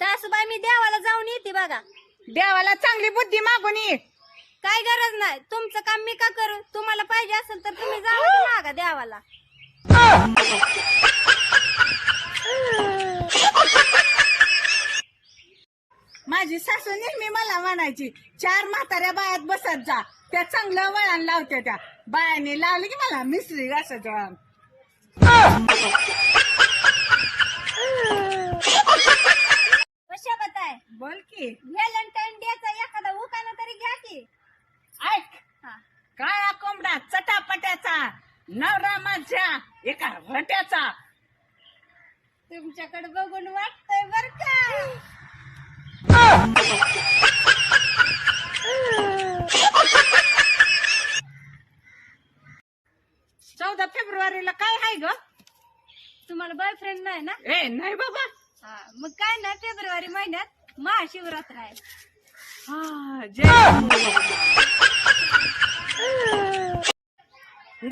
सासूबाई मी देवाला जाऊन येते बघा. देवाला चांगली बुद्धी मागून ये. काय गरज नाही. तुमचं काम मी का करू? तुम्हाला पाहिजे असेल तर तुम्ही जावा मागा देवाला. माझी सासू नेहमी मला म्हणायची चार म्हाताऱ्या बायात बसत जा. त्या चांगलं वळण लावते त्या. बायाने लावली की मला मिसरी घासायचं वळण कशा आहे बोल की व्हॅलेंटाईन डेचा एखादा उकाना तरी घ्या की ऐक हा. काळा कोंबडा चटापट्याचा नवरा माझ्या एका भट्याचा तुमच्याकडे बघून वाटतंय बर का? चौदा फेब्रुवारीला काय आहे ग? तुम्हाला बॉयफ्रेंड नाही ना? ए नाही बाबा. हा, मग काय नाही फेब्रुवारी महिन्यात महाशिवरात्र आहे. हा, जय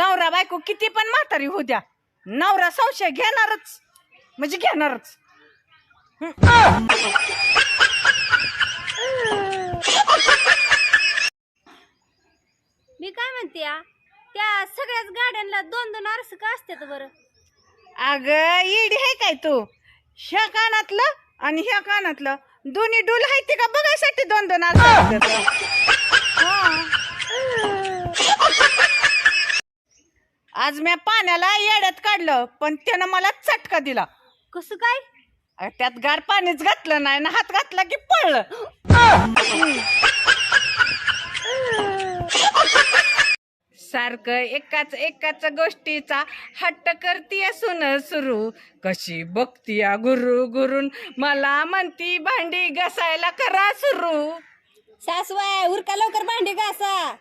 नवरा बायको किती पण म्हातारी होऊ द्या. नवरा संशय घेणारच. म्हणजे घेणारच. मी काय म्हणते आ, त्या सगळ्याच गाड्यांना दोन दोन आरस का असतात बरं. अग इडी आहे काय तू? ह्या कानातलं आणि ह्या कानातलं. दोन्ही डूल आहे ते का बघायसाठी दोन दोन असं आज मी पाण्याला येड्यात काढलं पण त्यानं मला चटका दिला. कसं काय? त्यात गार पाणीच घातलं नाही ना हात घातला की पळलं. सारखं एकाच एकाच गोष्टीचा हट्ट करतीय सुन सुरू. कशी बघतीया गुरु गुरून मला म्हणती भांडी घसायला करा सुरू. सासवाय उरका लवकर भांडी घासा.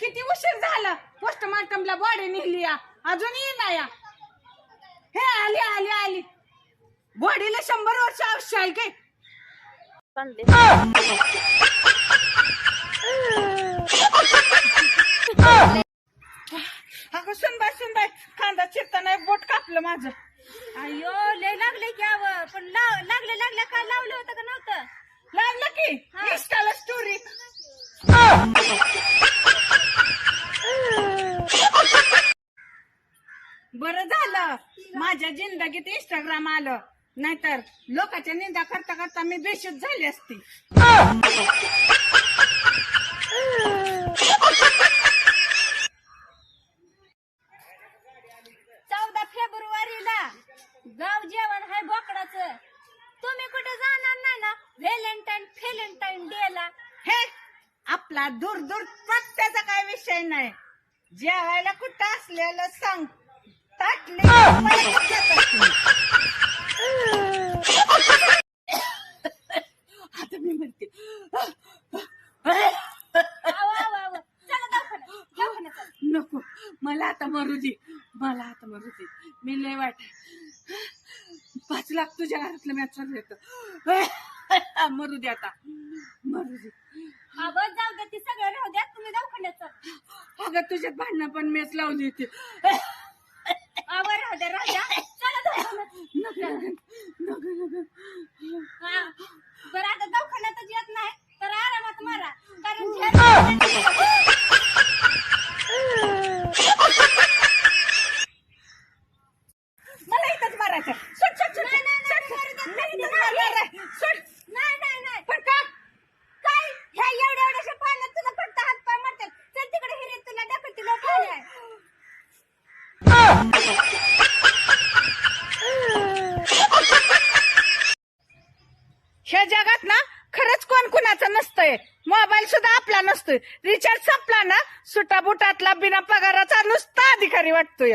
किती उशीर झाला? पोस्टमार्टमला बॉडी निघली या. अजून येईना या. हे आली आली आली. बॉडीला शंभर वर्ष आयुष्य आहे काय अगं सुनबाय सुनबाय कांदा चिरताना बोट कापलं माझं. अयो लय लागले की अव. पण लाव- लागले लागल्या काय लावलं होतं का नव्हतं? लागलं की. इंस्टाला स्टोरी बरं झालं. माझ्या जिंदगीत इंस्टाग्राम आलं. नाहीतर लोकांच्या निंदा करता करता मी बेशुद्ध झाली असती. चौदा फेब्रुवारीला गाव जेवण आहे बोकडाचं तुम्ही कुठे जाणार नाही ना व्हॅलेंटाईन फेलेंटाईन डेला. हे आपला दूर दूर पत्त्याचा काय विषय नाही. जेवायला कुठं असलेलं सांग. ताटले. आता मी म्हणते. आव, आव, आव. चला दवाखान्यात. दवाखान्यात चला. नको. मला आता मरू दे. मला आता मरू दे. मी लय वाट पाच लाख तुझ्या घरातलं मॅच येतं मरू दे आता मरू दे अव, जाऊ दे ती सगळं राहू द्या तुम्ही दवाखान्यात चला. अगं तुझ्यात भांडणं पण मेच लावली होती राहू द्या राहू द्या चला दवाखान्यात. हा. बरं आता दवाखान्यातच येत नाही तर आरामात मारा कारण झेल- मला इथंच मारायचं नाही, इथंच. मारणार आहे नाही नाही नाही पण का काय ह्या एवढ्या एवढ्याशा पाण्यात तुला फक्त हात पाय मारतात चल तिकडे हिरीत तुला दाखवते लोक आले ह्या जगात ना खरंच कोण कुणाचं नसतंय? मोबाईल सुद्धा आपला नसतोय. रिचार्ज संपला ना सुटा बुटातला बिना पगाराचा नुसता अधिकारी वाटतोय.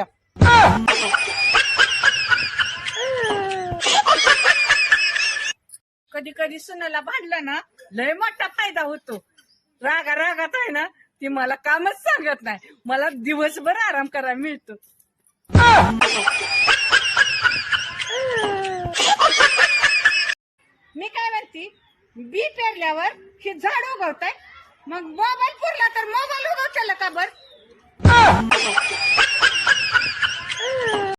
कधी कधी सुनाला भांडलं ना लय मोठा फायदा होतो. रागा रागात आहे ना ती मला कामच सांगत नाही. मला दिवसभर आराम करायला मिळतो. मी काय म्हणते? बी पेरल्यावर हे झाड उगवत आहे मग मोबाईल पुरला तर मोबाईल उगवत का बर?